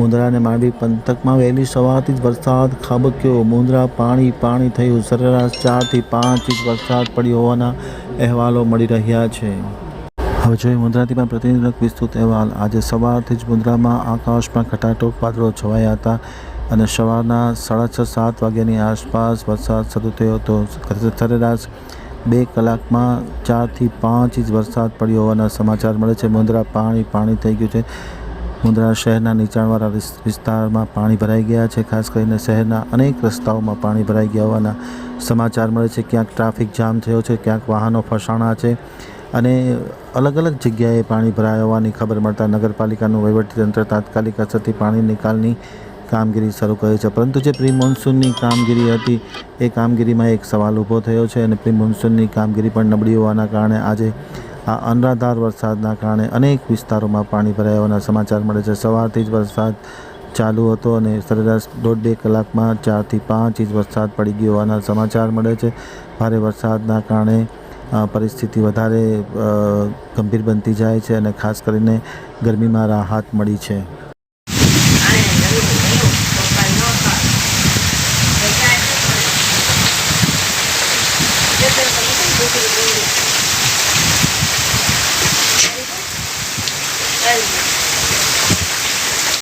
મુંદ્રા અને માંડવી પંથકમાં વહેલી સવારથી જ વરસાદ ખાબક્યો. મુંદ્રા પાણી પાણી થયું. સરેરાશ ચારથી પાંચ ઇંચ વરસાદ પડ્યો હોવાના અહેવાલો મળી રહ્યા છે. હવે જોઈએ મુંદ્રાથી પણ પ્રતિનિધિક વિસ્તૃત અહેવાલ. આજે સવારથી જ મુંદ્રામાં આકાશમાં ઘટાટોક વાદળો છવાયા હતા અને સવારના સાડા છ, સાત વાગ્યાની આસપાસ વરસાદ શરૂ થયો હતો. સરેરાશ બે કલાકમાં ચારથી પાંચ ઇંચ વરસાદ પડ્યો હોવાના સમાચાર મળે છે. મુંદ્રા પાણી પાણી થઈ ગયું છે. મુંદ્રા શહેરના નીચાણવાળા વિસ્તારમાં પાણી ભરાઈ ગયા છે. ખાસ કરીને શહેરના અનેક રસ્તાઓમાં પાણી ભરાઈ ગયા હોવાના સમાચાર મળે છે. ક્યાંક ટ્રાફિક જામ થયો છે, ક્યાંક વાહનો ફસાણા છે અને અલગ અલગ જગ્યાએ પાણી ભરાયા હોવાની ખબર મળતા નગરપાલિકાનું વહીવટીતંત્ર તાત્કાલિક અસરથી પાણી નિકાલની કામગીરી શરૂ કરી છે. પરંતુ જે પ્રી મોન્સૂનની કામગીરી હતી, એ કામગીરીમાં એક સવાલ ઊભો થયો છે અને પ્રી મોન્સૂનની કામગીરી પણ નબળી હોવાના કારણે આજે આ અનરાધાર વરસાદના કારણે અનેક વિસ્તારોમાં પાણી ભરાયા હોવાના સમાચાર મળે છે. સવારથી જ વરસાદ ચાલુ હતો અને સરેરાશ દોઢ બે કલાકમાં ચારથી પાંચ ઇંચ વરસાદ પડી ગયો હોવાના સમાચાર મળે છે. ભારે વરસાદના કારણે પરિસ્થિતિ વધારે ગંભીર બનતી જાય છે અને ખાસ કરીને ગરમીમાં રાહત મળી છે. Thank નવું well